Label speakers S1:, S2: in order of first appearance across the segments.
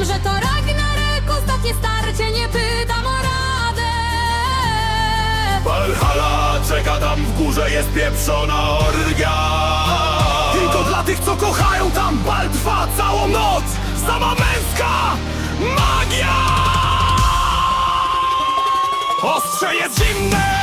S1: Wiem, że to Ragnarek, ostatnie starcie, nie pytam o radę.
S2: Valhalla czeka tam w górze, jest pieprzona orgia.
S3: Tylko dla tych, co kochają tam bal trwa całą noc. Sama męska magia! Ostrze jest zimne!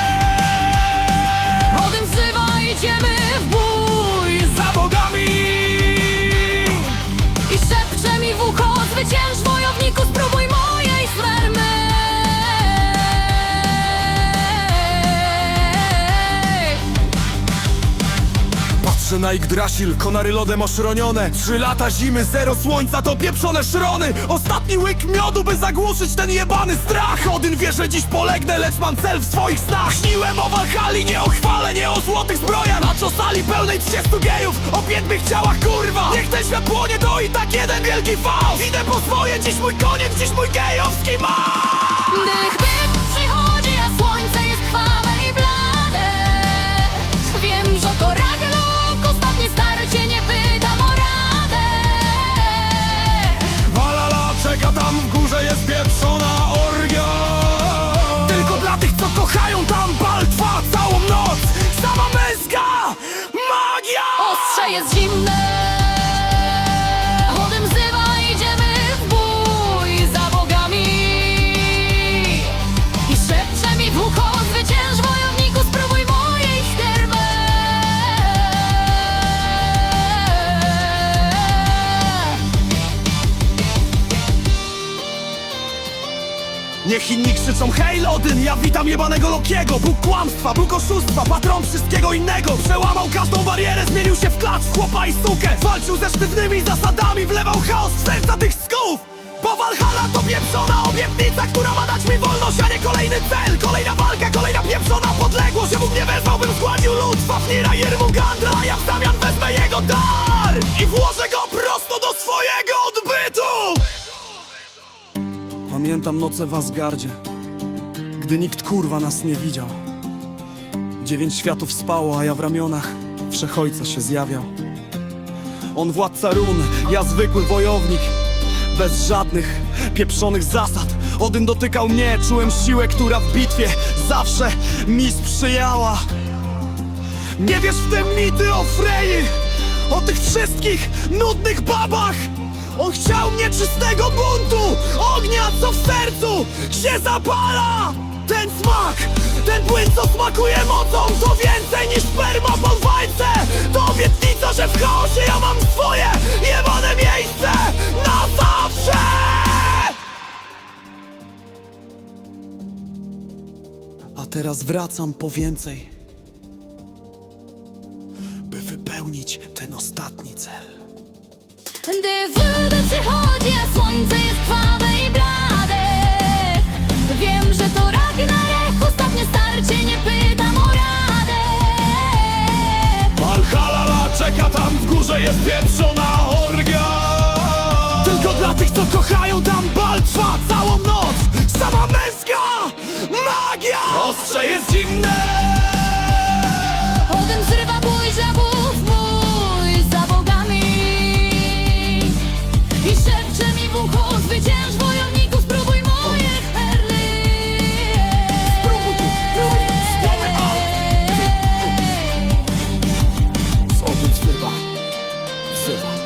S3: Patrzę na Yggdrasil, konary lodem oszronione. Trzy lata zimy, zero słońca, to pieprzone szrony. Ostatni łyk miodu, by zagłuszyć ten jebany strach. Odyn wie, że dziś polegnę, lecz mam cel w swoich snach. Śniłem o Walhali, nie o chwale, nie o złotych zbrojach. Na czosali pełnej 30 gejów, o biednych ciałach, kurwa. Niech ten świat płonie, to i tak jeden wielki fałsz. Idę po swoje, dziś mój koniec, dziś mój gejowski marsz
S1: Gdy jest zimne. Odym wzywa, idziemy w bój za bogami. I szepcze mi w ucho Zwycięż wojowniku, spróbuj mojej
S3: Niech inni krzyczą hej Lodyn, ja witam jebanego Lokiego. Bóg kłamstwa, Bóg oszustwa, patron wszystkiego innego. Przełamał każdą barierę, zmienił się w klacz, w chłopa i sukę. Walczył ze sztywnymi zasadami, wlewał chaos w serca tych sków Bo Valhalla to pieprzona obietnica, która ma dać mi wolność, a nie kolejny cel. Kolejna walka, kolejna pieprzona podległość. Ja Bóg nie wezwał, bym zgładził lud Fafnira, Jermungandra, a ja w zamian wezmę jego dar. I włożę go prosto do swojego odbytu. Pamiętam noce w Asgardzie, gdy nikt kurwa nas nie widział. Dziewięć światów spało, a ja w ramionach Wszechojca się zjawiał. On władca run, ja zwykły wojownik, bez żadnych pieprzonych zasad. Odyn dotykał mnie, czułem siłę, która w bitwie zawsze mi sprzyjała. Nie wiesz w te mity o Freji, o tych wszystkich nudnych babach. On chciał mnie czystego buntu, ognia, co w sercu się zapala. Ten smak, ten płyn, co smakuje mocą, to więcej niż sperma po walce. To obietnica, że w chaosie ja mam swoje jebane miejsce na zawsze. A teraz wracam po więcej by wypełnić ten ostatni cel.
S1: Gdy wódę przychodzi, a słońce jest
S3: pieprzona orgia. Tylko dla tych, co kochają tam bal trwa 自。